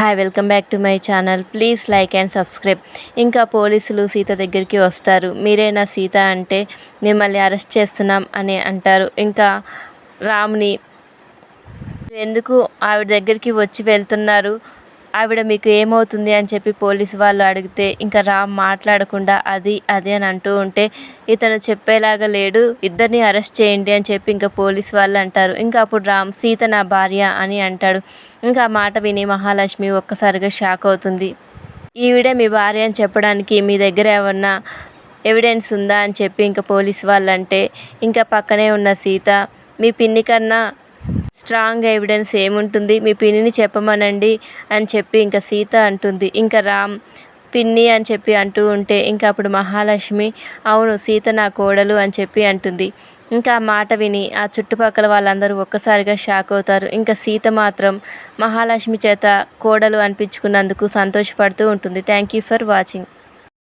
Hi welcome back to my channel please like and subscribe ఇంకా పోలీసులు సీత దగ్గరికి వస్తారు. మీరేనా సీత అంటే మిమ్మల్ని అరెస్ట్ చేస్తున్నాం అని అంటారు. ఇంకా రామ్ని ఎందుకు ఆవిడ దగ్గరికి వచ్చి వెళ్తున్నారు? ఆవిడ మీకు ఏమవుతుంది అని చెప్పి పోలీసు వాళ్ళు అడిగితే ఇంకా రామ్ మాట్లాడకుండా అది అది అని అంటూ ఉంటే ఇతను చెప్పేలాగా లేడు ఇద్దరిని అరెస్ట్ చేయండి అని చెప్పి ఇంకా పోలీస్ వాళ్ళు అంటారు. ఇంకా అప్పుడు రామ్ సీత నా భార్య అని అంటాడు. ఇంకా ఆ మాట విని మహాలక్ష్మి ఒక్కసారిగా షాక్ అవుతుంది. ఈవిడే మీ భార్య అని చెప్పడానికి మీ దగ్గర ఏమన్నా ఎవిడెన్స్ ఉందా అని చెప్పి ఇంకా పోలీస్ వాళ్ళు అంటే ఇంకా పక్కనే ఉన్న సీత మీ పిన్ని కన్నా స్ట్రాంగ్ ఎవిడెన్స్ ఏముంటుంది? మీ పిన్నిని చెప్పమనండి అని చెప్పి ఇంకా సీత అంటుంది. ఇంకా రామ్ పిన్ని అని చెప్పి అంటూ ఉంటే ఇంకా అప్పుడు మహాలక్ష్మి అవును సీత నా కోడలు అని చెప్పి అంటుంది. ఇంకా ఆ మాట విని ఆ చుట్టుపక్కల వాళ్ళందరూ ఒక్కసారిగా షాక్ అవుతారు. ఇంకా సీత మాత్రం మహాలక్ష్మి చేత కోడలు అనిపించుకున్నందుకు సంతోషపడుతూ ఉంటుంది. Thank you for watching